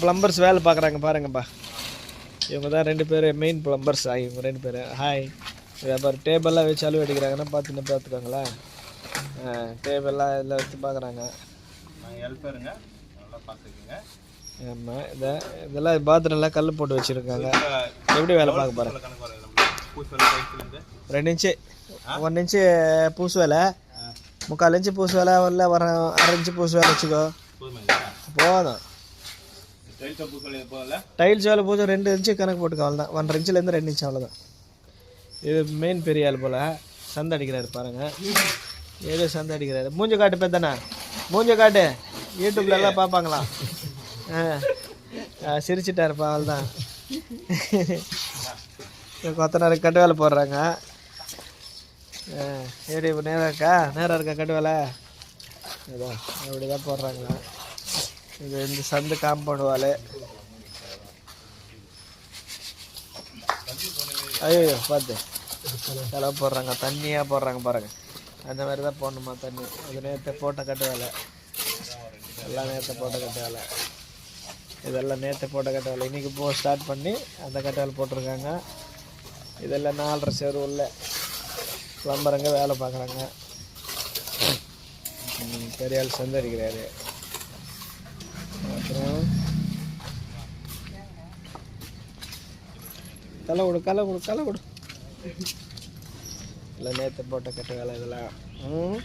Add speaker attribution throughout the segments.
Speaker 1: Plumbers வேலை பார்க்குறாங்க பாருங்கப்பா. இவங்க தான் ரெண்டு பேர் மெயின் ப்ளம்பர்ஸ் இவங்க ரெண்டு பேர். ஹாய் அப்புறம் டேபிள்லாம் வச்சு அழுவு அடிக்கிறாங்கன்னா பார்த்துன்னு பார்த்துக்கோங்களேன் டேபிள்லாம் இதில் வச்சு பார்க்குறாங்க.
Speaker 2: ஹெல்ப்பருங்க நல்லா பார்த்துக்குங்க.
Speaker 1: ஆமாம் இதை இதெல்லாம் பாத்ரூம்லாம் கல் போட்டு வச்சுருக்காங்க. எப்படி வேலை பார்க்க பாருங்க ரெண்டு இன்ச்சு. ஒன் இன்ச்சு பூசு வேலை. முக்கால் இன்ச்சு பூசு வேலை வரல வர அரை இன்ச்சு பூசு வேலை வச்சுக்கோ.
Speaker 2: போதுமா
Speaker 1: போதும்
Speaker 2: டைல்ஸாக பூச்சி வேலை போதில்ல
Speaker 1: டைல்ஸ் வேலை பூஜை ரெண்டு இன்ச்சு கணக்கு போட்டுக்க அவ்வளோதான் ஒன்றரை இன்ச்சுலேருந்து ரெண்டு இன்ச்சு அவ்வளோதான் இது மெயின் பெரிய ஆள் போல். சந்தை அடிக்கிறாரு பாருங்கள் ஏதோ சந்தை அடிக்கிறாரு. மூஞ்ச காட்டு பேத்தானே மூஞ்ச காட்டு. யூடியூப்ல எல்லாம் பார்ப்பாங்களா? ஆ. ஆ, சிரிச்சிட்டாருப்பா அவள் தான் கொத்தனார் கட்டு வேலை போடுறாங்க. ஆ, எப்படி இப்போ நேரம் இருக்கா? நேரம் இருக்கா கட்டு வேலை? ஏதோ அப்படி தான் போடுறாங்க. இது இந்த சந்து காம்பவுண்ட் வாலு ஐயோ பார்த்து செலவு போடுறாங்க தண்ணியாக போடுறாங்க பாருங்க. அந்த மாதிரி தான் போடணுமா தண்ணி? அது நேற்று போட்ட கட்டு வேலை. எல்லாம் நேற்று போட்ட கட்டு வேலை. இதெல்லாம் நேற்று போட்ட கட்டு வேலை. இன்றைக்கி போ ஸ்டார்ட் பண்ணி அந்த கட்டு வேலை போட்டிருக்காங்க. இதெல்லாம் நாலரை சேர் உள்ள பிளம்பரங்க வேலை பார்க்குறாங்க. ம், பெரிய ஆள் சந்தரிக்கிறாரு. அப்புறம் களை விடு களை விடு களை விடு இல்லை நேற்று போட்ட கட்ட வேலை இதெல்லாம். ம்.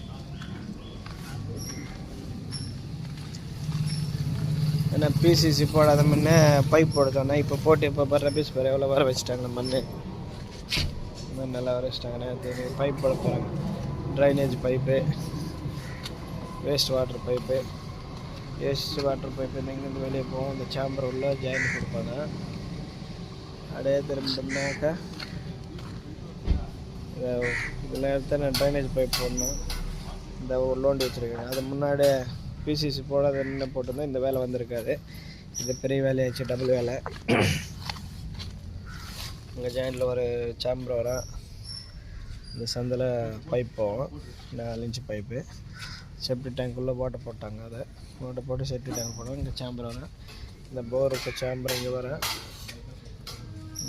Speaker 1: ஏன்னா பிசிசி போடாத முன்னே பைப் போடுதோன்னா இப்போ போட்டு இப்போ வர்ற பீஸ் பேர் எவ்வளோ வர வச்சுட்டாங்க மண் மண் நல்லா வர வச்சுட்டாங்க நேற்று பைப் போட போகிறாங்க drainage pipe waste water pipe waste water pipe இங்கேருந்து வெளியே போவோம். இந்த சாம்பர் உள்ளே ஜாயின் கொடுப்பாங்க. அப்படியே திரும்பினாக்கா. இதில் எடுத்து நான் ட்ரைனேஜ் பைப் போடணும்? இந்த ஒரு லோண்டி வச்சுருக்கேன் அது முன்னாடியே பிசிசி போடாத என்ன போட்டிருந்தோம் இந்த வேலை வந்திருக்காது. இது பெரிய வேலையாச்சு டபுள் வேலை. இங்கே ஜாயிண்டில் ஒரு சாம்பர் வரும். இந்த சந்தில் பைப் போவோம். நாலு இன்ச்சு பைப்பு செப்டி டேங்க்குள்ளே ஓட்டை போட்டாங்க அதை. ஓட்டை போட்டு செப்டி டேங்க் போடுவோம் இங்கே சாம்பர் வரேன் இந்த போருக்கு சாம்பர் இங்கே வரேன்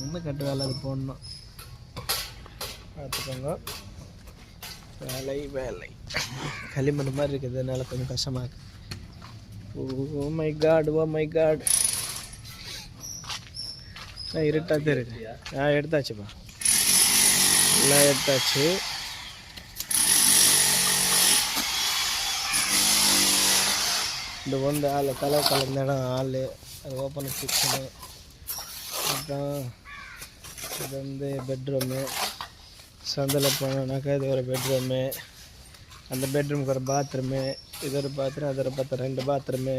Speaker 1: இந்த கட்டு வேலை அது போடணும்? பார்த்துக்கோங்க. வேலை வேலை. களிமண் மாதிரி இருக்கிறதுனால கொஞ்சம் கஷ்டமாக இருக்குது oh my god oh my god நான் இருட்டாக தெரியுது. ஆ எடுத்தாச்சுப்பா. எல்லாம் எடுத்தாச்சு. இந்த வந்து ஆள் கலர் கலந்த இடம் ஆள். அது ஓப்பன் கிச்சனு அப்புறம் இது வந்து பெட்ரூமு சந்தில் போனோம்னாக்கா இது ஒரு பெட்ரூமு அந்த பெட்ரூமுக்கு ஒரு பாத்ரூமு இது ஒரு பாத்ரூம் அது ஒரு பாத்ரூம் ரெண்டு பாத்ரூமு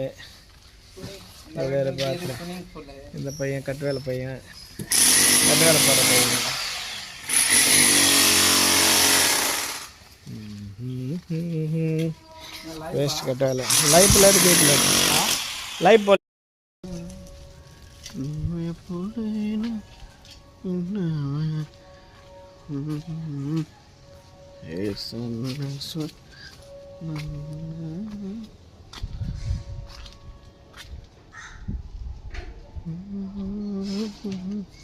Speaker 1: அது வேறு பாத்ரூம் இந்த பையன் கட்டுவேலை பையன். கட்டுவேலை போகிற பையன். வேஸ்ட் கட்ட வேலை லைஃப்பில் இருக்கு வீட்டில் Mm-hmm.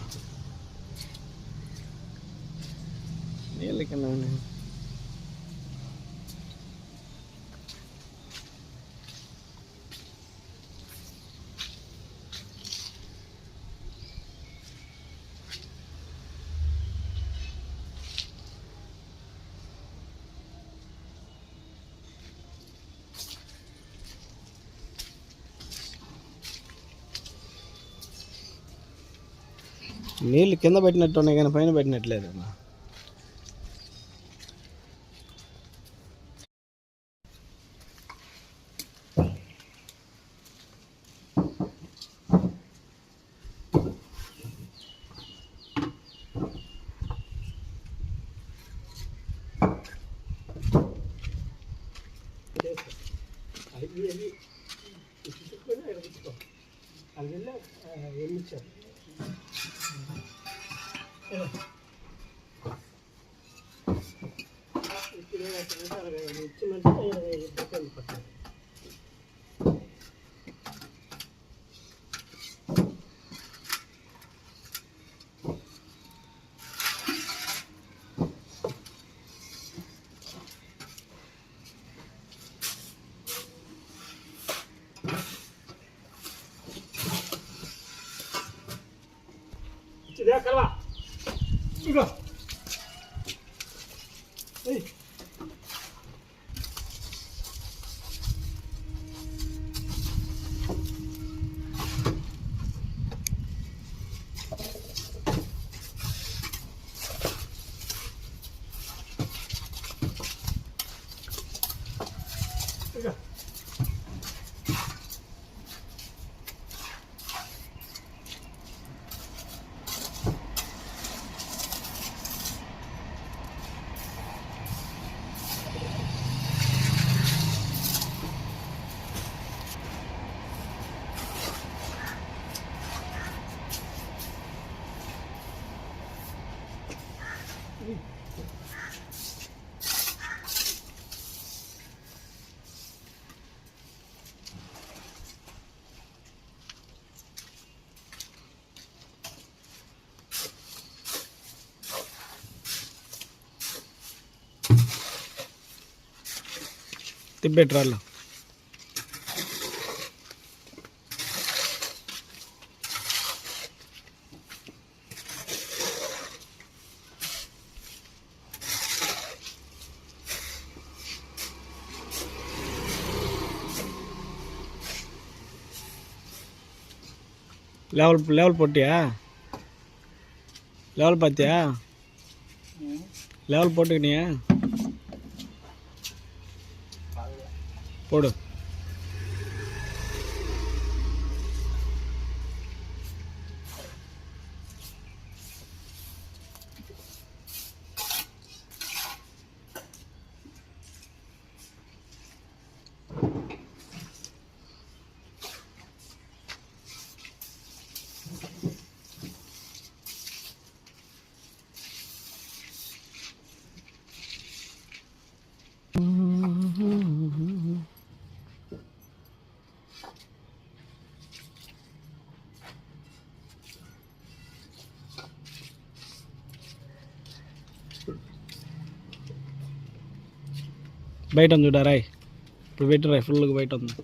Speaker 1: ஐயோ நீலக்கு நான் నీళ్ళు కింద పెట్టినట్టు ఉన్నాయి కానీ పైన పెట్టినట్లేదు అమ్మా. అది వెళ్ళి ఏమి ఇచ్చారు ఇప్పుడు ఇరవై ఇచ్చి మంచిగా పట్టాలి Dia. திப்பேட் ராடலாம் லெவல் லெவல் போட்டியா? லெவல் பார்த்தியா லெவல் போட்டுக்கினியா? போடு. బయట ఉంది చూడారాయ్ ఇప్పుడు పెట్టరాయ్ ఫుల్గా బయట ఉంది.